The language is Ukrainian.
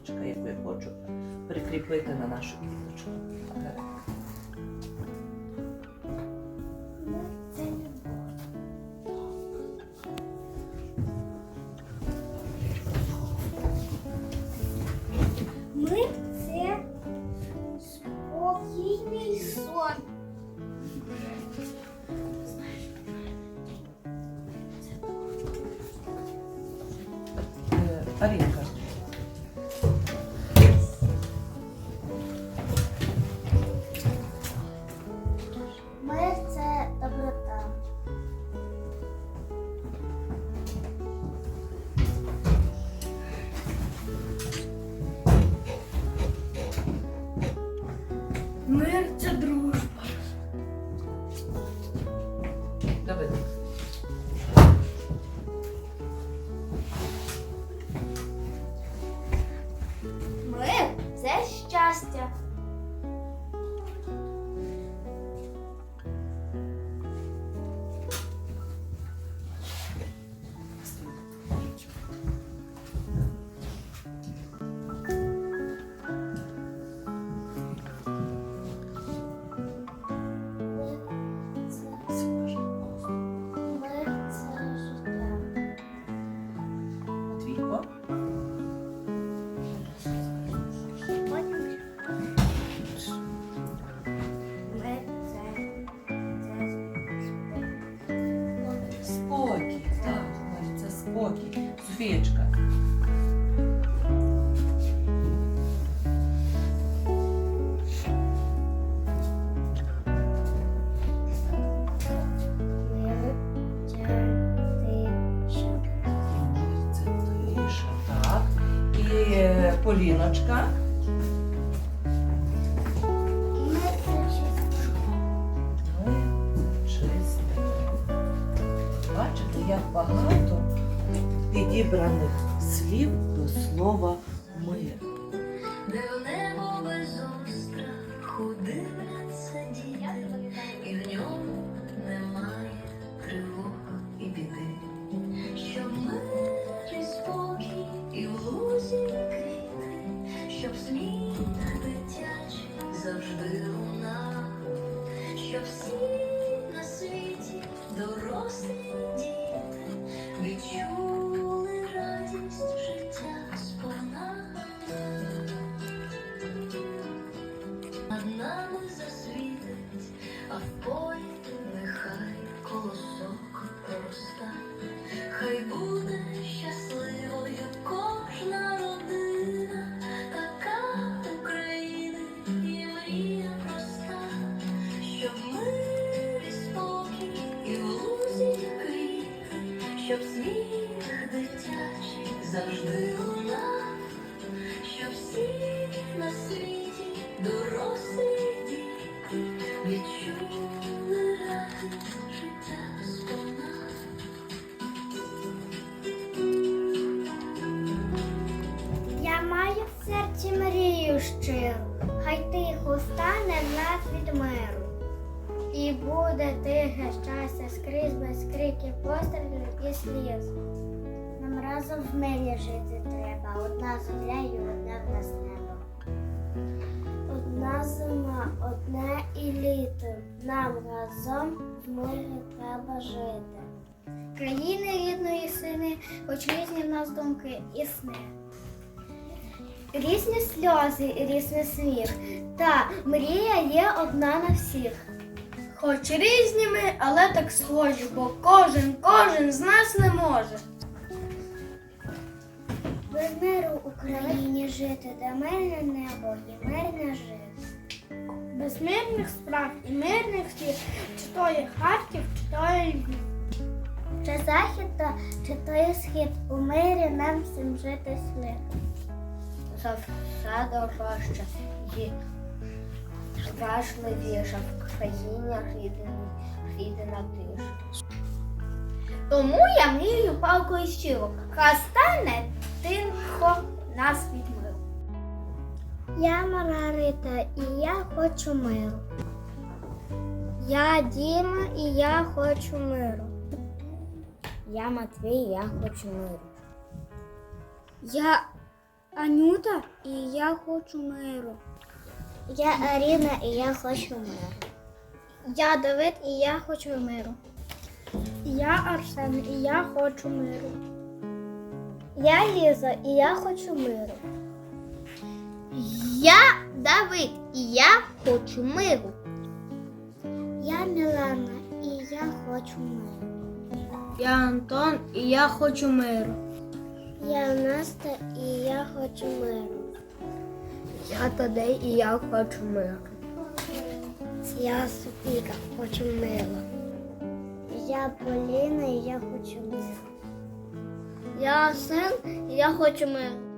кисточка, яку я хочу прикріпити на нашу квіточку. Ми це спокійний сон. Е, Арінка, Мир це дружба. Е, Поліночка. Мир, це чисте. Бачите, як багато підібраних слів до слова мир. Де в небо без остраху дивляться діти, і в ньому нами засвітить, а в полі нехай колосок проста. Хай буде щасливою кожна родина, така України і мрія проста, щоб мир і спокій і в лузі квіти, щоб сміх дитячий завжди Я маю в серці мрію щиру, хай тихо стане в нас від миру. І буде тихе щастя скрізь без криків, пострілів і сліз. Нам разом в мирі жити треба, одна земля і одне в. Одна одне і літо. Нам разом в мирі треба жити. Країни рідної сини, хоч різні в нас думки і сни. Різні сльози, різний сміх. Та мрія є одна на всіх. Хоч різні ми, але так схожі, бо кожен, кожен з нас не може. Без миру Україні жити, де мирне небо і мирне жити. Без мирних справ і мирних слів, чи то є Харків, чи то є Львів. Чи захід, то, чи то є схід, у мирі нам всім жити слід. За все дорожче і важливіше в країні рідна тиша. Тому я мрію палку і щиро, хай стане тихо нас від миру. Я Маргарита і я хочу миру. Я Діма і я хочу миру. Я Матвій, і я хочу миру. Я Анюта і я хочу миру. Я Аріна і я хочу миру. Я Давид і я хочу миру. Я Арсен і я хочу миру. Я Ліза і я хочу миру. Я Давид і я хочу миру. Я Мілана і я хочу миру. Я Антон і я хочу миру. Я Настя і я хочу миру. Я Тадей і я хочу миру. Я Софіка, хочу миру. Я Поліна і я хочу миру. Я син, я хочу миру.